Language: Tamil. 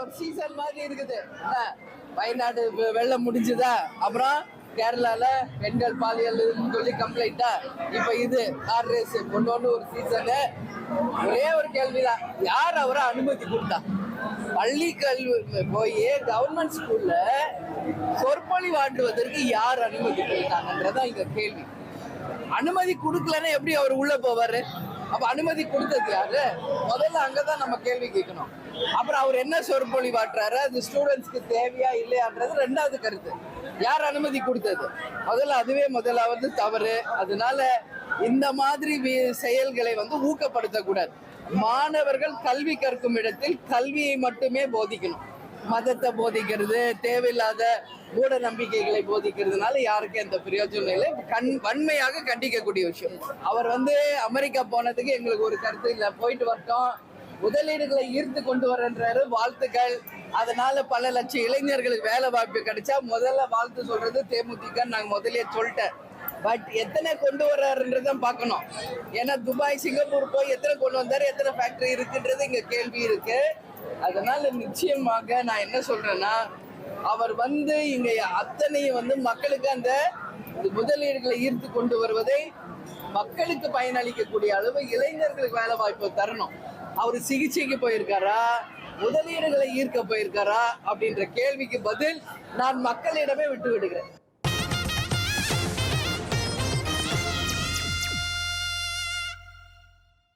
ஒரு சீசன் மாதிரி இருக்குது. வயநாடு வெள்ளம் முடிஞ்சுதா? அப்புறம் கேரளால பெண்கள் பாலியல் சொல்லி கம்ப்ளைண்டா இப்ப இது கார் ரேஸ் கொண்டு வந்து ஒரு சீசனு ஒரே ஒரு கேள்விதான். யார் அவரை அனுமதி கொடுத்தா? பள்ளி கல்வி போய் கவர்மெண்ட் ஸ்கூல்ல சொற்பொழிவாற்றுவதற்கு யார் அனுமதி கொடுத்தாங்கன்றதான் இங்க கேள்வி. அனுமதி கொடுக்கலன்னா எப்படி அவர் உள்ள போவாரு? அப்ப அனுமதி கொடுத்தது யாரு? முதல்ல அங்கதான் நம்ம கேள்வி கேட்கணும். அப்புறம் அவர் என்ன சொற்பொழிவாட்டுறாரு அது ஸ்டூடெண்ட்ஸ்க்கு தேவையா இல்லையான்றது ரெண்டாவது கருத்து. யார் அனுமதி கொடுத்தது? முதல்ல அதுவே முதலாவது தவறு. அதனால இந்த மாதிரி செயல்களை வந்து ஊக்கப்படுத்தக்கூடாது. மாணவர்கள் கல்வி கற்கும் இடத்தில் கல்வியை மட்டுமே போதிக்கணும். மதத்தை போதிக்கிறது தேவையில்லாத மூட நம்பிக்கைகளை போதிக்கிறதுனால யாருக்கும் எந்த பிரயோஜனம் இல்லை. கண் வன்மையாக கண்டிக்கக்கூடிய விஷயம். அவர் வந்து அமெரிக்கா போனதுக்கு எங்களுக்கு ஒரு கருத்து இல்லை. போயிட்டு வரட்டும் முதலீடுகளை ஈர்த்து கொண்டு வரன்றாரு வாழ்த்துக்கள். அதனால பல லட்சம் இளைஞர்களுக்கு வேலை வாய்ப்பு கிடைச்சா முதல்ல வாழ்த்து சொல்றது தேமுதிக நாங்கள் முதலிய சொல்லிட்டேன். பட் எத்தனை கொண்டு வர்றாருன்றத பார்க்கணும். ஏன்னா துபாய் சிங்கப்பூர் போய் எத்தனை கொண்டு வந்தாரு எத்தனை ஃபேக்டரி இருக்குன்றது இங்கே கேள்வி இருக்கு. அதனால நிச்சயமாக நான் என்ன சொல்றேன்னா அவர் வந்து இங்க அத்தனையும் வந்து மக்களுக்கு அந்த முதலீடுகளை ஈர்த்து கொண்டு வருவதை மக்களுக்கு பயனளிக்கக்கூடிய அளவு இளைஞர்களுக்கு வேலை வாய்ப்பு தரணும். அவர் சிகிச்சைக்கு போயிருக்காரா? முதலீடுகளை ஈர்க்க போயிருக்காரா? அப்படின்ற கேள்விக்கு பதில் நான் மக்களிடமே விட்டு விடுகிறேன்